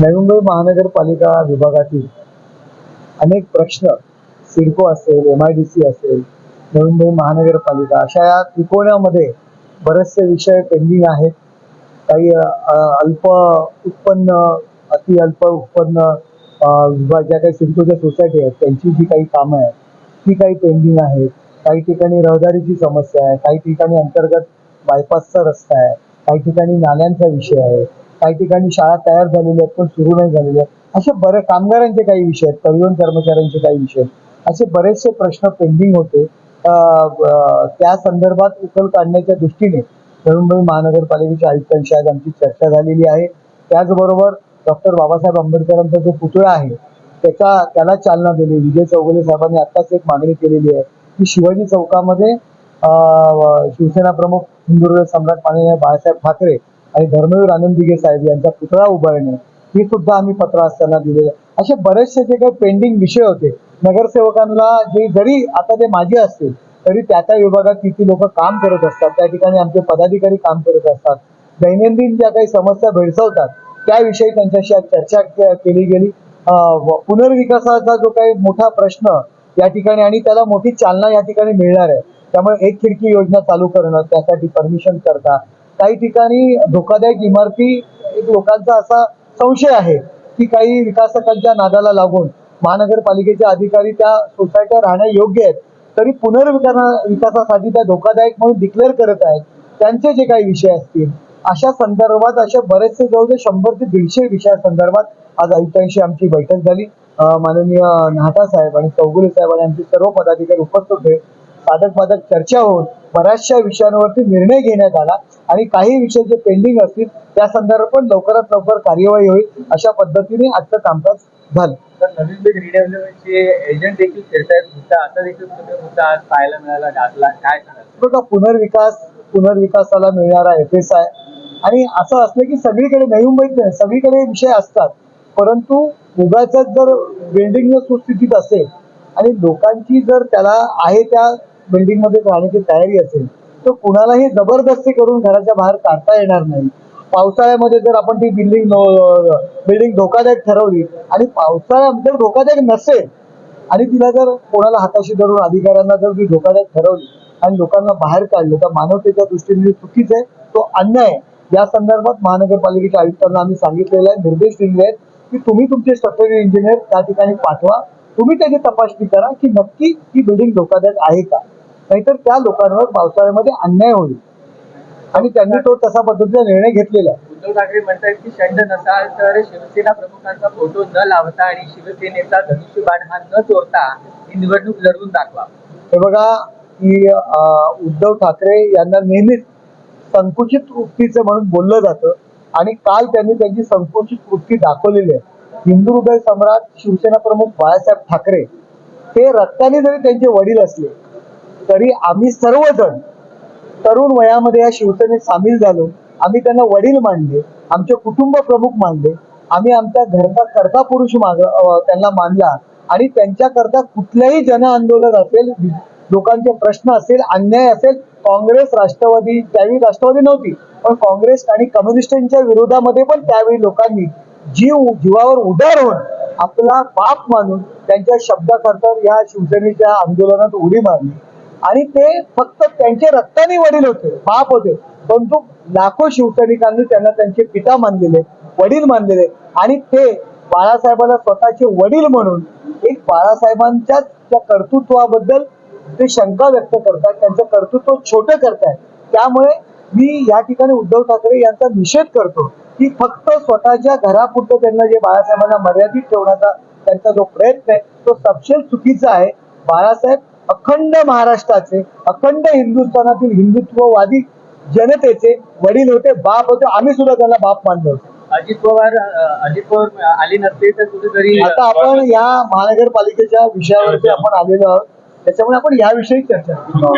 नवी मुंबई महानगरपालिका विभागातील अनेक प्रश्न सिडको असेल एम आय डी सी असेल नवी मुंबई महानगरपालिका अशा या त्रिकोणामध्ये बरेचसे विषय पेंडिंग आहेत. काही अल्प उत्पन्न अति अल्प उत्पन्न विभाग ज्या काही सिडकोच्या सोसायटी आहेत त्यांची जी काही कामं आहेत ती काही पेंडिंग आहेत. काही ठिकाणी रहदारीची समस्या आहे काही ठिकाणी अंतर्गत बायपासचा रस्ता आहे काही ठिकाणी नाल्यांचा विषय आहे. काही ठिकाणी शाळा तयार झालेल्या आहेत पण सुरू नाही झालेल्या आहेत. असे बरे कामगारांचे काही विषय आहेत परिवहन कर्मचाऱ्यांचे काही विषय आहेत. असे बरेचसे प्रश्न पेंडिंग होते. त्या संदर्भात उकल काढण्याच्या दृष्टीने नवी मुंबई महानगरपालिकेच्या आयुक्तांशी आज आमची चर्चा झालेली आहे. त्याचबरोबर डॉक्टर बाबासाहेब आंबेडकरांचा जो पुतळा आहे त्याचा त्याला चालना दिली. विजय चौगुले साहेबांनी आत्ताच एक मागणी केलेली आहे की शिवाजी चौकामध्ये अं, शिवसेना प्रमुख हिंदुर्ग सम्राट माननीय बाळासाहेब ठाकरे आणि धर्मवीर आनंद दिघे साहेब यांचा पुतळा उभारणे ही सुद्धा आम्ही पत्र असताना दिलेलं असे बरेचसे जे काही पेंडिंग विषय होते नगरसेवकांना जे जरी आता ते माझे असतील तरी त्या त्या विभागात किती लोक काम करत असतात त्या ठिकाणी आमचे पदाधिकारी काम करत असतात दैनंदिन ज्या काही समस्या भेडसवतात त्याविषयी त्यांच्याशी आज चर्चा केली गेली. पुनर्विकासाचा जो काही मोठा प्रश्न या ठिकाणी आणि त्याला मोठी चालना या ठिकाणी मिळणार आहे त्यामुळे एक खिडकी योजना चालू करणं त्यासाठी परमिशन करता काही ठिकाणी धोकादायक इमारती एक लोकांचा असा संशय आहे की काही विकासकांच्या नादाला लागून महानगरपालिकेचे अधिकारी त्या सोसायट्या राहण्या योग्य आहेत. तरी पुनर्विकाना विकासासाठी त्या धोकादायक म्हणून डिक्लेअर करत आहेत. त्यांचे जे काही विषय असतील अशा संदर्भात अशा बरेचसे जवळजवळ शंभर ते दीडशे विषयासंदर्भात आज आयुक्तांशी आमची बैठक झाली. माननीय नाटा साहेब आणि चौगुले साहेब आणि आमचे सर्व पदाधिकारी उपस्थित होते. साधक बाधक चर्चा होऊन बऱ्याचशा विषयांवरती निर्णय घेण्यात आला. आणि काही विषय जे पेंडिंग असतील त्या संदर्भात पण लवकरात लवकर कार्यवाही होईल अशा पद्धतीने आजचं कामकाज झालं. तर नवीन बीड रिडेव्हलपमेंटचे एजंट देखील फिरतायत. मुद्दा असा देखील तुम्ही मुद्दा आज पाहायला मिळाला घातला काय सांगाल? बघा पुनर्विकास पुनर्विकासाला मिळणारा एफ एस आय आणि असं असलं की सगळीकडे नवी मुंबईत नाही सगळीकडे विषय असतात. परंतु उगाच जर बिल्डिंग सुस्थितीत असेल आणि लोकांची जर त्याला आहे त्या बिल्डिंगमध्ये राहण्याची तयारी असेल तर कुणालाही जबरदस्ती करून घराच्या बाहेर काढता येणार नाही. पावसाळ्यामध्ये जर आपण ती बिल्डिंग बिल्डिंग धोकादायक ठरवली आणि पावसाळ्यात जर धोकादायक नसेल आणि तिला जर कोणाला हाताशी धरून अधिकाऱ्यांना जर ती धोकादायक ठरवली आणि लोकांना बाहेर काढलं तर मानवतेच्या दृष्टीने चुकीच आहे. तो अन्याय आहे. या संदर्भात महानगरपालिकेच्या आयुक्तांना आम्ही सांगितलेलं आहे निर्देश दिलेले आहेत की तुम्ही तुमचे स्ट्रक्चरल इंजिनियर त्या ठिकाणी पाठवा. तुम्ही त्याची तपासणी करा की नक्की ती बिल्डिंग धोकादायक आहे का? नाहीतर त्या लोकांवर पावसाळ्यामध्ये अन्याय होईल. आणि त्यांनी तो तसा पद्धतीचा निर्णय घेतलेला आहे. उद्धव ठाकरे म्हणतात की शंड नसाल तर शिवसेना प्रमुखांचा फोटो न लावता आणि शिवसेनेचा धनुष्यबाण हा न चोरता ही निवडणूक लढवून दाखवा. हे बघा की उद्धव ठाकरे यांना नेहमीच संकुचित वृत्तीचं म्हणून बोललं जातं. आणि काल त्यांनी त्यांची संकुचित वृत्ती दाखवलेली आहे. हिंदू हृदय सम्राट शिवसेना प्रमुख बाळासाहेब ठाकरे ते रक्ताने जरी त्यांचे वडील असले तरी आम्ही सर्वजण तरुण वयामध्ये या शिवसेनेत सामील झालो. आम्ही त्यांना वडील मानले आमचे कुटुंब प्रमुख मानले. आम्ही आमच्या घरचा कर्ता पुरुष माग त्यांना मानला. आणि त्यांच्याकरता कुठल्याही जन आंदोलन असेल लोकांचे प्रश्न असेल अन्याय असेल काँग्रेस राष्ट्रवादी त्यावेळी राष्ट्रवादी नव्हती. पण काँग्रेस आणि कम्युनिस्टांच्या विरोधामध्ये पण त्यावेळी लोकांनी जीव जीवावर उदार होऊन आपला बाप मानून त्यांच्या शब्दाकरता या शिवसेनेच्या आंदोलनात उडी मारली. आणि ते फक्त त्यांचे रक्ताने वडील होते बाप होते. परंतु लाखो शिवसैनिकांनी त्यांना त्यांचे पिता मानलेले वडील मानलेले. आणि ते बाळासाहेबांना स्वतःचे वडील म्हणून एक बाळासाहेबांच्या त्या कर्तृत्वाबद्दल ते शंका व्यक्त करतात त्यांचं कर्तृत्व छोटं करतायत. त्यामुळे मी या ठिकाणी उद्धव ठाकरे यांचा निषेध करतो की फक्त स्वतःच्या घरापुरतं त्यांना जे बाळासाहेबांना मर्यादित ठेवण्याचा त्यांचा जो प्रयत्न आहे तो सपशेल चुकीचा आहे. बाळासाहेब अखंड महाराष्ट्राचे अखंड हिंदुस्थानातील हिंदुत्ववादी जनतेचे वडील होते बाप होते आम्ही सुद्धा त्यांना बाप मानलो होतो. अजित पवार अजित पवार आले नसते तर कुठेतरी आता आपण या महानगरपालिकेच्या विषयावरती आपण आलेलो आहोत. त्याच्यामुळे आपण याविषयी चर्चा करू.